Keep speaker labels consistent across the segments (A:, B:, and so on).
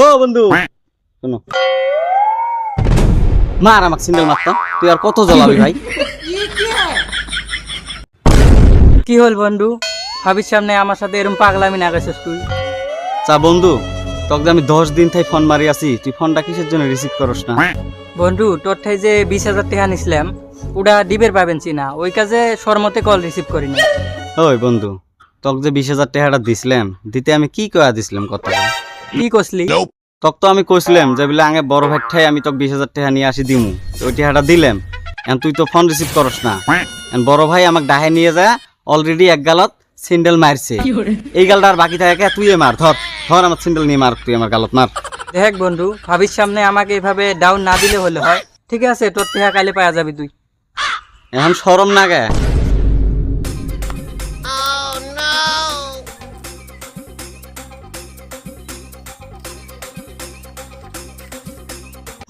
A: ও বন্ধু। শোনো। মার আমাকে সিঙ্গেল মারতাম তুই আর কত জ্বলাবি ভাই?
B: কি হল বন্ধু? ভাবির সামনে আমার সাথে এরকম পাগলামি না গেছিস তুই?
A: চা বন্ধু তোকে আমি দশ দিন থাই ফোন মারি আছি তুই ফোনটা কিসের জন্য রিসিভ করস না?
B: বন্ধু তোর ঠাই যে বিশ হাজার টাকা নিছিলাম ওটা ডিবের পাবেন না ওই কাজে সরমতে কল রিসিভ করিনি
A: ওই বন্ধু তোকে যে বিশ হাজার টাকাটা দিছিলাম দিতে আমি কি কয়া দিছিলাম কথা
B: কি কসলি
A: তক তো আমি কইছিলাম যে বলে আগে বড় ভাই ঠাই আমি তোকে বিশ হাজার টাকা নিয়ে আসি দিমু। তো ওই টাকাটা দিলাম। এখন তুই তো ফোন রিসিভ করস না। এখন বড় ভাই আমাকে ডাহে নিয়ে যায় অলরেডি এক গালত সিন্ডেল মারছে। এই গালটা আর বাকি থাকে তুই মার ধর। ধর আমার সিন্ডেল নিয়ে মার তুই আমার গালত মার।
B: দেখ বন্ধু ভাবির সামনে আমাকে এভাবে ডাউন না দিলে হলে হয়। ঠিক আছে তোর টাকা কালে পাওয়া যাবি তুই।
A: এখন সরম না গে।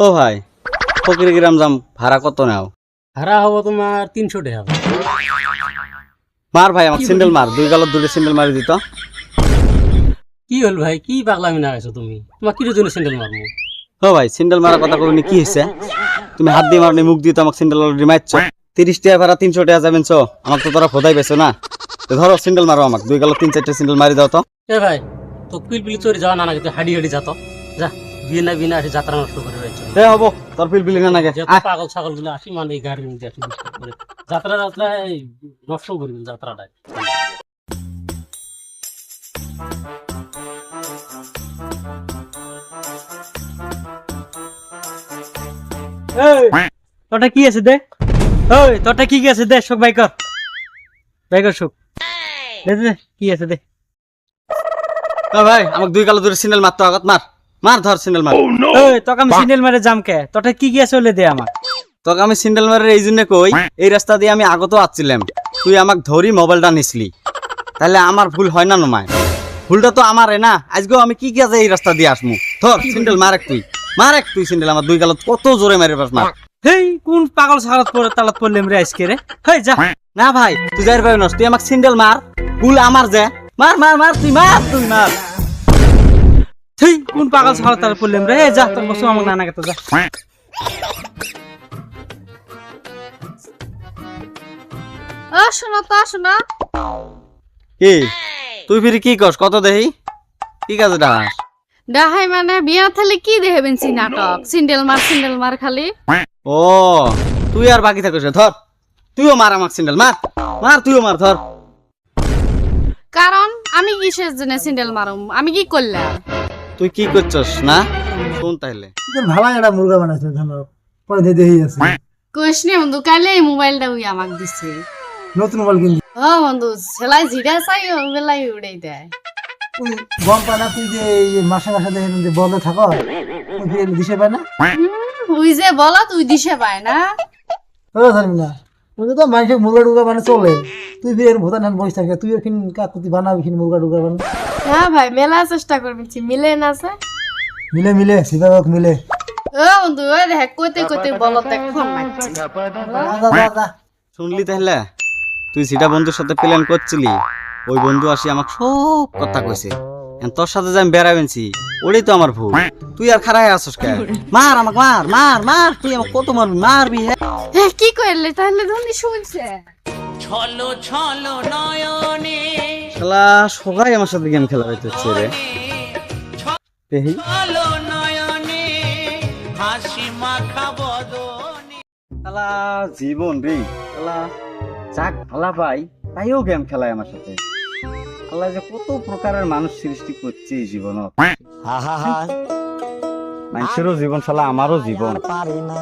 A: ও ভাই ফকির গ্রাম যাম ভাড়া কত নাও?
C: ভাড়া হব তোমার তিনশো টাকা
A: মার ভাই আমার সিন্ডেল মার দুই গালত দুটো সিন্ডেল মারি দিত।
C: কি হল ভাই কি পাগলামি না গেছো তুমি? তোমার কিরো জন্য স্যান্ডেল মারবো?
A: ও ভাই সিন্ডেল মারা কথা কইনি কি হয়েছে তুমি হাত দিয়ে মারনি মুখ দিয়ে তো আমাকে সিন্ডেল অলরেডি মারছো তিরিশ টাকা ভাড়া তিনশো টাকা যাবেন চো। আমাকে তো তোরা খোদাই পেছো না। তো ধরো সিন্ডেল মারো আমাকে দুই গালত তিন চারটে সিন্ডেল মারি দাও তো।
C: এ ভাই তো পিল পিলি চড়ে যাওয়া না নাকি তুই হাডি হাডি যা বিয়ে না বিয়ে না আসি যাত্রা নষ্ট করে রয়েছে।
A: এ হব তোর পিল পিলি না
C: যত পাগল ছাগলগুলো আসি মানে এই গাড়ির মধ্যে আসি যাত্রা যাত্রা নষ্ট করে যাত্রাটা
B: তোরটা কি আছে দে? ওই তোরটা কি কি আছে দে শোক বাই কর শোক দে কি আছে দে?
A: ও ভাই আমাকে দুই গালত দুটো সিন্ডেল মারতো আগত মার। মার ধর সিন্ডেল মার।
B: ওই তোকে আমি সিন্ডেল মারে জাম কে? তোরটা কি কি আছে বলে দে আমার
A: তোকে আমি সিন্ডেল মারের এই জন্য কই এই রাস্তা দিয়ে আমি আগত আসছিলাম তুই আমাকে ধরি মোবাইলটা নিসলি। তাহলে আমার ভুল হয় না নমায় ভুলটা তো আমারে না। আজকেও আমি কি কাজে এই রাস্তা দিয়ে আসমু। ধর সিন্ডেল মার এক তুই। মার এক তুই সিন্ডেল আমার দুই গালত কত জোরে মারি পাস মার।
B: হেই কোন পাগল ছাগলত পরে তালাত পড়লাম রে আজকে রে? হেই যা।
A: না ভাই তুই যাই পাবি নস তুই আমাকে সিন্ডেল মার। ভুল আমার যে। মার মার মার তুই মার তুই মার।
B: হেই কোন পাগল ছাগলত তালাত পড়লাম রে? যা তোর বসু আমাকে নানা যা।
D: ও শোনো তো শোনো।
A: কি? তুই ফিরি কি কস কত দেহি? কি কাজে ডাস
D: ডাহাই মানে বিয়া থালে কি দেখাবেন সি নাটক? সিন্ডেল মার সিন্ডেল মার খালি।
A: ও তুই আর বাকি থাকিস ধর। তুইও মার আমাকে সিন্ডেল মার। মার তুইও মার ধর।
D: কারণ আমি কিসের জন্য সিন্ডেল মারুম? আমি কি করলাম?
A: তুই কি করছস না? শুন তাইলে।
E: ভালো একটা মুরগা বানাইছে ধরো পরে দিয়ে দেখি আছে।
D: কইস নে বন্ধু কাইলে এই মোবাইলটা উই আমাকে দিছে।
E: নতুন মোবাইল কিনলি?
D: ও বন্ধু সেলাই জিডা চাই ও বেলাই উড়াই দেয়।
E: তুই গম পা না তুই যে এই মাসে মাসে দেখে যে বন্ধ থাকো তুই দিশে পায় না?
D: হুম, উই যে বলা তুই দিশে পায় না।
E: ও ধরবি না তো মানুষের মুরগা টুকা মানে চলে। তুই বিয়ের ভোতা নাম বসে থাকে তুই এখানে কাকুতি বানাবি এখানে মুরগা টুকা বানা
D: হ্যাঁ ভাই মেলা চেষ্টা করবি। মিলে না আছে?
E: মিলে মিলে সীতা মিলে।
D: ও বন্ধু ওই দেখ কইতে কইতে বলত ফোন মারছে।
E: যা, যা, যা, যা।
A: শুনলি তাহলে? তুই যেটা বন্ধুর সাথে প্ল্যান করছিলি? ওই বন্ধু আসি আমাকে সব কথা কইছে। তোর সাথে যে আমি বেড়াবেনছি ওটাই তো আমার ভুল। তুই আর খারাপ আসস কে? মার আমাকে মার মার মার তুই আমাকে কত মারবি মারবি হ্যাঁ
D: কি করলে? তাহলে ধনী শুনছে।
A: শালা সবাই আমার সাথে গেম খেলা হচ্ছে রে। দেখি। শালা জীবন রে শালা। চাক ভালা পাই তাইও গেম খেলায় আমার সাথে। আল্লাহ যে কত প্রকারের মানুষ সৃষ্টি করছে এই জীবন মানুষেরও জীবন শালা আমারও জীবন। পারি না।